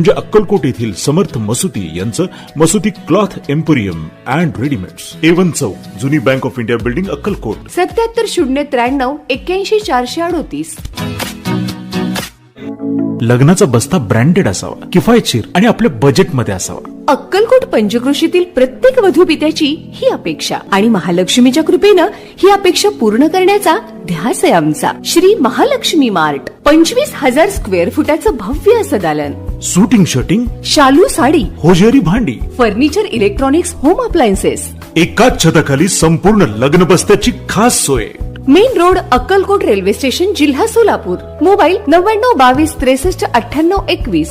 म्हणजे अक्कलकोट येथील समर्थ मसुती यांचं Masuti cloth emporium and readymades. A1 चौक जुनी bank of India building Akkalkot. सत्याहत्तर शून्य त्र्याण्णव एक्क्याऐंशी चारशे अडोतीस. लग्नाचा बस्ता ब्रँडेड असावा किफायतशीर आणि आपल्या बजेटमध्ये असावा. अक्कलकोट पंचक्रोशीतील प्रत्येक वधूपित्याची ही अपेक्षा आणि महालक्ष्मीच्या कृपेनं ही अपेक्षा पूर्ण करण्याचा ध्यास आहे आमचा. श्री महालक्ष्मी मार्ट पंचवीस हजार स्क्वेअर फुटाचं भव्य असं दालन. सुटिंग शर्टिंग शालू साडी होजेरी भांडी फर्निचर इलेक्ट्रॉनिक्स होम अप्लायन्सेस एकाच छताखाली संपूर्ण लग्न बस्त्याची खास सोय. Main road Akkalkot railway station जिल्हा सोलापूर. मोबाईल नव्याण्णव बावीस त्रेसष्ट अठ्ठ्याण्णव एकवीस.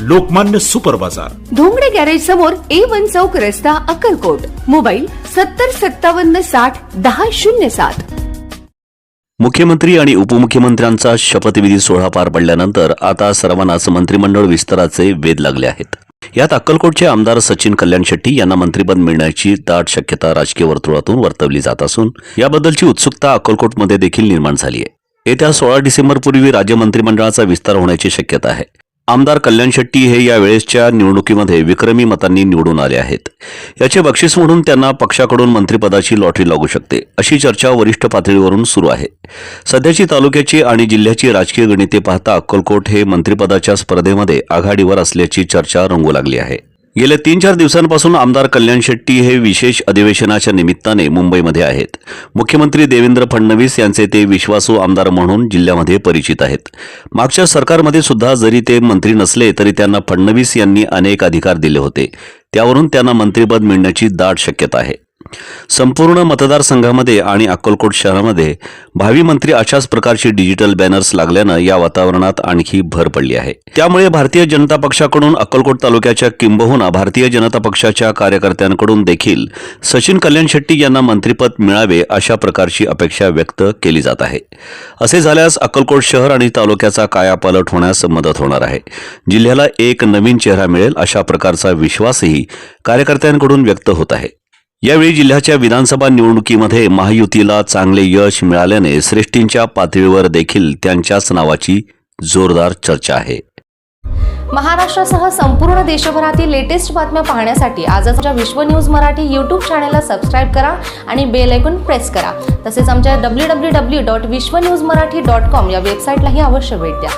लोकमान्य सुपर बाजार. धोंगडे गॅरेज समोर ए वन चौक रस्ता अक्कलकोट. मोबाईल सत्तर सत्तावन्न साठ दहा शून्य सात. मुख्यमंत्री आणि उपमुख्यमंत्र्यांचा शपथविधी सोहळा पार पडल्यानंतर आता सर्वांनाच मंत्रिमंडळ विस्ताराचे वेध लागले आहेत. यात अक्कलकोटचे आमदार सचिन कल्याण शेट्टी यांना मंत्रिपद मिळण्याची दाट शक्यता राजकीय वर्तुळातून वर्तवली जात असून याबद्दलची उत्सुकता अक्कलकोटमध्ये देखील निर्माण झाली आहे. येत्या सोळा डिसेंबरपूर्वी राज्य मंत्रिमंडळाचा विस्तार होण्याची शक्यता आहे. आमदार कल्याण शेट्टी हे या वेळेसच्या निवडणुकीमध्ये विक्रमी मतांनी निवडून आले आहेत. याचे बक्षीस म्हणून त्यांना पक्षाकडून मंत्रिपदाची लॉटरी लागू शकते अशी चर्चा वरिष्ठ पातळीवरून सुरू आहे. सध्याची तालुक्याची आणि जिल्ह्याची राजकीय गणिते पाहता अक्कलकोट हे मंत्रिपदाच्या स्पर्धेमध्ये आघाडीवर असल्याची चर्चा रंगू लागली आहे. गेल्या तीन चार दिवसांपासून आमदार कल्याण शेट्टी हे विशेष अधिवेशनाच्या निमित्ताने मुंबईमध्ये आहेत. मुख्यमंत्री देवेंद्र फडणवीस यांचे ते विश्वासू आमदार म्हणून जिल्ह्यामध्ये परिचित आहेत. मागच्या सरकारमध्ये सुद्धा जरी ते मंत्री नसले तरी त्यांना फडणवीस यांनी अनेक अधिकार दिले होते. त्यावरून त्यांना मंत्रिपद मिळण्याची दाट शक्यता आहे. संपूर्ण मतदारसंघामध्ये आणि अक्कलकोट शहरामध्ये भावी मंत्री अशाच प्रकारची डिजिटल बॅनर्स लागल्यानं या वातावरणात आणखी भर पडली आहे. त्यामुळे भारतीय जनता पक्षाकडून अक्कलकोट तालुक्याच्या किंबहुना भारतीय जनता पक्षाच्या कार्यकर्त्यांकडून देखील सचिन कल्याण शेट्टी यांना मंत्रिपद मिळावे अशा प्रकारची अपेक्षा व्यक्त केली जात आहे. असे झाल्यास अक्कलकोट शहर आणि तालुक्याचा कायापालट होण्यास मदत होणार आहे. जिल्ह्याला एक नवीन चेहरा मिळेल अशा प्रकारचा विश्वासही कार्यकर्त्यांकडून व्यक्त होत आहे. यावेळी जिल्ह्याच्या विधानसभा निवडणुकीमध्ये महायुतीला चांगले यश मिळाल्याने श्रेष्ठींच्या पातळीवर देखील त्यांच्याच नावाची जोरदार चर्चा आहे. महाराष्ट्रासह संपूर्ण देशभरातील लेटेस्ट बातम्या पाहण्यासाठी आजच विश्व न्यूज मराठी यूट्यूब चॅनलला सबस्क्राईब करा आणि बेल ऐकून प्रेस करा. तसेच आमच्या W W W dot Vishwa news Marathi dot com या वेबसाईटलाही अवश्य भेट द्या.